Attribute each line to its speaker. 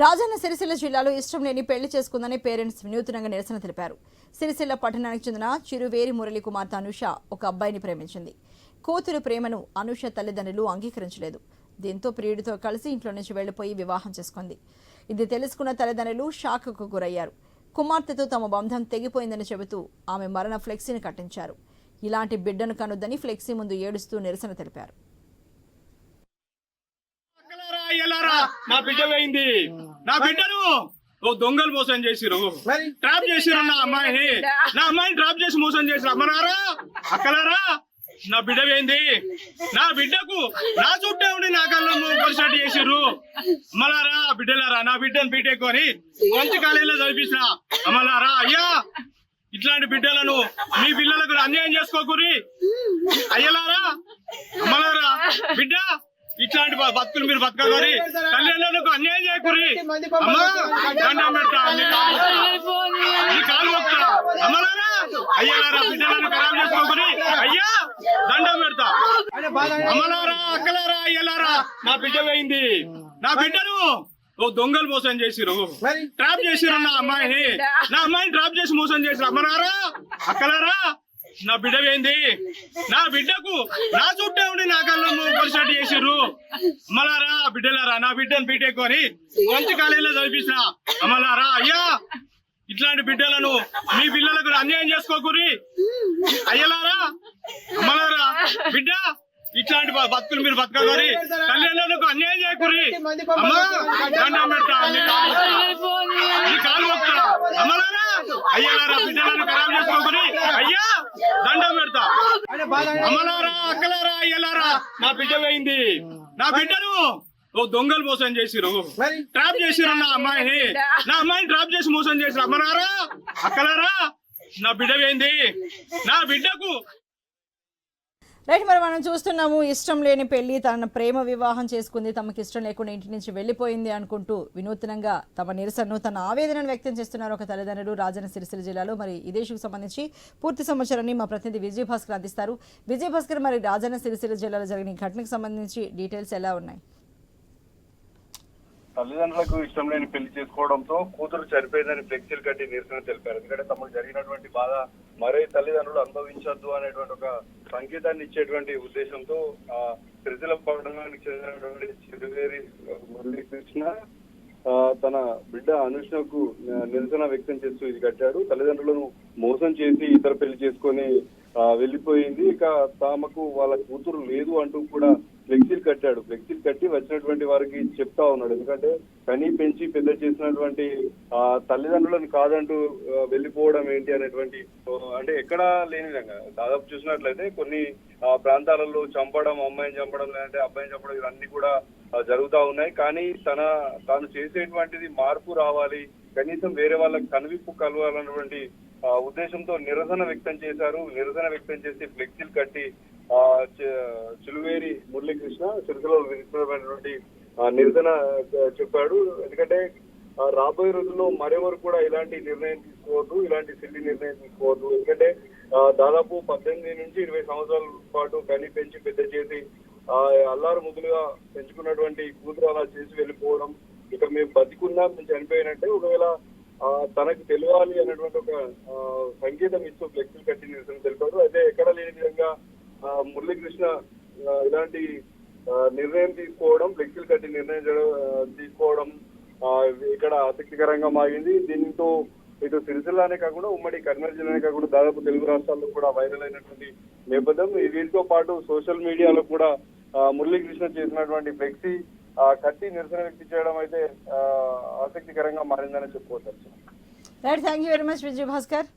Speaker 1: రాజన్న సిరిసిల్ల జిల్లాలో ఇష్టం లేని పెళ్ళి చేసుకుందని పేరెంట్స్ వినూత్నంగా నిరసన తెలిపారు. సిరిసిల్ల పట్టణానికి చెందిన చిరువేరి మురళి కుమార్తె అనుష ఒక అబ్బాయిని ప్రేమించింది. కూతురు ప్రేమను అనుష తల్లిదండ్రులు అంగీకరించలేదు. దీంతో ప్రియుడితో కలిసి ఇంట్లో నుంచి వెళ్ళిపోయి వివాహం చేసుకుంది. ఇది తెలుసుకున్న తల్లిదండ్రులు షాక్కు గురయ్యారు. కుమార్తెతో తమ బంధం తెగిపోయిందని చెబుతూ ఆమె మరణ ఫ్లెక్సీని కట్టించారు. ఇలాంటి బిడ్డను కనుద్దని ఫ్లెక్సీ ముందు ఏడుస్తూ నిరసన తెలిపారు.
Speaker 2: మా బిడ్డ పోయింది నా బిడ్డను ఓ దొంగలు మోసం చేసిరు ట్రాప్ చేసిరు నా అమ్మాయిని నా అమ్మాయిని ట్రాప్ చేసి మోసం చేసిరు అమ్మనారా అక్కలారా నా బిడ్డ పోయింది నా బిడ్డకు నా చుట్టే ఉండి నా కళ్ళు పరిచినట్టు చేసిర్రు. అమ్మలారా బిడ్డలారా నా బిడ్డను బీటెక్ అని మంచి కాలేజీలో చదివించిన అమ్మలారా అయ్యా ఇట్లాంటి బిడ్డలను మీ పిల్లలకు అన్యాయం చేసుకోకూరి అయ్యలారా అమ్మలారా బిడ్డ ఇట్లాంటి బతుకులు మీరు. బతకగలి తల్లిదండ్రులకు అన్యాయం చేయకూరి కాలు. అమ్మలారా అయ్యలారా బిడ్డలను ఖరాబ్ చేసుకోకూరి అయ్యా దండం పెడతా. అమ్మలారా అక్కలారా అయ్యలారా. నా బిడ్డ పోయింది. నా బిడ్డను ఓ దొంగలు మోసం చేసిరు ట్రాప్ చేసిరు నా అమ్మాయిని. నా అమ్మాయిని ట్రాప్ చేసి మోసం చేసిరు అమ్మనారా అక్కలారా. నా బిడ్డ ఏంది? నా బిడ్డకు నా చుట్టే ఉండి నా కళ్ళము పరిచినట్టు చేసిర్రు అమ్మలారా బిడ్డలారా నా బిడ్డను పీటెక్కుని మంచి కాలేజీలో చదివించిన అమ్మలారా అయ్యా. ఇట్లాంటి బిడ్డలను మీ పిల్లలకు అన్యాయం చేసుకోకూరి అయ్యలారా అమ్మలారా బిడ్డ ఇట్లాంటి బ- బతుకులు మీరు బతకగలి తల్లిదండ్రులకు అన్యాయం చేయకూరి అమ్మా దండం పెడతా నీ కాలు మొక్కుతా. నీ కాలు మొక్కుతా. అమ్మలారా అయ్యలారా బిడ్డలను ఖరాబ్ చేసుకోకూరి అయ్యా దండం పెడతా. అమ్మలారా అక్కలారా అయ్యలారా నా బిడ్డ పోయింది. నా బిడ్డను ఓ దొంగలు మోసం చేసిరు ట్రాప్ చేసిరు నా అమ్మాయిని. నా అమ్మాయిని ట్రాప్ చేసి మోసం చేసిరు అమ్మనారా అక్కలారా నా బిడ్డ పోయింది. నా బిడ్డకు
Speaker 1: రైట్ మరి మనం చూస్తున్నాము ఇష్టం లేని పెళ్ళి తన ప్రేమ వివాహం చేసుకుంది తమకు ఇష్టం లేకుండా ఇంటి నుంచి వెళ్ళిపోయింది అనుకుంటూ వినూత్నంగా తమ నిరసనను తన ఆవేదనను వ్యక్తం చేస్తున్నారు ఒక తల్లిదండ్రులు రాజన్న సిరిసిల్ల జిల్లాలో. మరి ఇదే ఇష్యూకి సంబంధించి పూర్తి సమాచారాన్ని మా ప్రతినిధి విజయ్ భాస్కర్ అందిస్తారు. విజయ్ భాస్కర్ మరి రాజన్న సిరిసిల్ల జిల్లాలో జరిగిన ఘటనకు సంబంధించి డీటెయిల్స్ ఎలా ఉన్నాయి?
Speaker 3: తల్లిదండ్రులకు ఇష్టం లేని పెళ్ళి చేసుకోవడంతో కూతురు చనిపోయిందని ఫ్లెక్సీలు కట్టి నిరసన తెలిపారు. ఎందుకంటే తమకు జరిగినటువంటి బాధ మరే తల్లిదండ్రులు అనుభవించొద్దు అనేటువంటి ఒక సంకేతాన్ని ఇచ్చేటువంటి ఉద్దేశంతో ఆ సిరిసిల్ల పట్టణానికి చెందినటువంటి చిరువేరి మురళీకృష్ణ ఆ, తన బిడ్డ అనుష్ణకు నిరసన వ్యక్తం చేస్తూ ఇది కట్టాడు. తల్లిదండ్రులను మోసం చేసి ఇతర పెళ్ళి చేసుకొని ఆ, వెళ్ళిపోయింది. ఇక తమకు వాళ్ళ కూతురు లేదు అంటూ కూడా ఫ్లెక్సీలు కట్టాడు. ఫ్లెక్సీలు కట్టి వచ్చినటువంటి వారికి చెప్తా ఉన్నాడు. ఎందుకంటే కనీ పెంచి పెద్ద చేసినటువంటి ఆ తల్లిదండ్రులను కాదంటూ వెళ్ళిపోవడం ఏంటి అనేటువంటి అంటే ఎక్కడా లేని విధంగా. దాదాపు చూసినట్లయితే కొన్ని ఆ, ప్రాంతాలలో చంపడం అమ్మాయిని చంపడం లేదంటే అబ్బాయిని చంపడం ఇవన్నీ కూడా జరుగుతూ జరుగుతా ఉన్నాయి. కానీ తన తాను చేసేటువంటిది మార్పు రావాలి. కనీసం వేరే వాళ్ళకి కనువిప్పు కలవాలన్నటువంటి ఉద్దేశంతో నిరసన వ్యక్తం చేశారు. నిరసన వ్యక్తం చేసి ఫ్లెక్సీలు కట్టి ఆ, మురళీకృష్ణ సిరిసిలో విధించినటువంటి నిరసన చెప్పాడు. ఎందుకంటే రాబోయే రోజుల్లో మరెవరు కూడా ఇలాంటి నిర్ణయం తీసుకోవద్దు ఇలాంటి సిల్లి నిర్ణయం తీసుకోవద్దు. ఎందుకంటే దాదాపు పద్దెనిమిది నుంచి ఇరవై సంవత్సరాల పాటు కని పెంచి పెద్ద చేసి ఆ, అల్లారు ముద్దులుగా పెంచుకున్నటువంటి కూతురు అలా చేసి వెళ్ళిపోవడం ఇక మేము బతికున్నా మేము చనిపోయినట్టే ఒకవేళ ఆ, తనకు తెలియాలి అనేటువంటి ఒక సంగీతం సంకేతం ఇస్తూ ఫ్లెక్సీలు కట్టి నిరసన తెలిపారు. అయితే ఎక్కడ లేని విధంగా ఆ, మురళీకృష్ణ ఇలాంటి నిర్ణయం తీసుకోవడం ఫ్లెక్సీలు కట్టి నిర్ణయం తీసుకోవడం ఇక్కడ ఆసక్తికరంగా మారింది. దీంతో ఇటు సిరిసిల్లానే కాకుండా ఉమ్మడి కర్నూలు జిల్లానే కాకుండా దాదాపు తెలుగు రాష్ట్రాల్లో కూడా వైరల్ అయినటువంటి నేపథ్యం. వీటితో పాటు సోషల్ మీడియాలో కూడా మురళీకృష్ణ చేసినటువంటి ఫ్లెక్సీ కట్టి నిరసన వ్యక్తి చేయడం అయితే ఆసక్తికరంగా మారిందని చెప్పుకోవచ్చు.
Speaker 1: Right thank you very much Vijay Bhaskar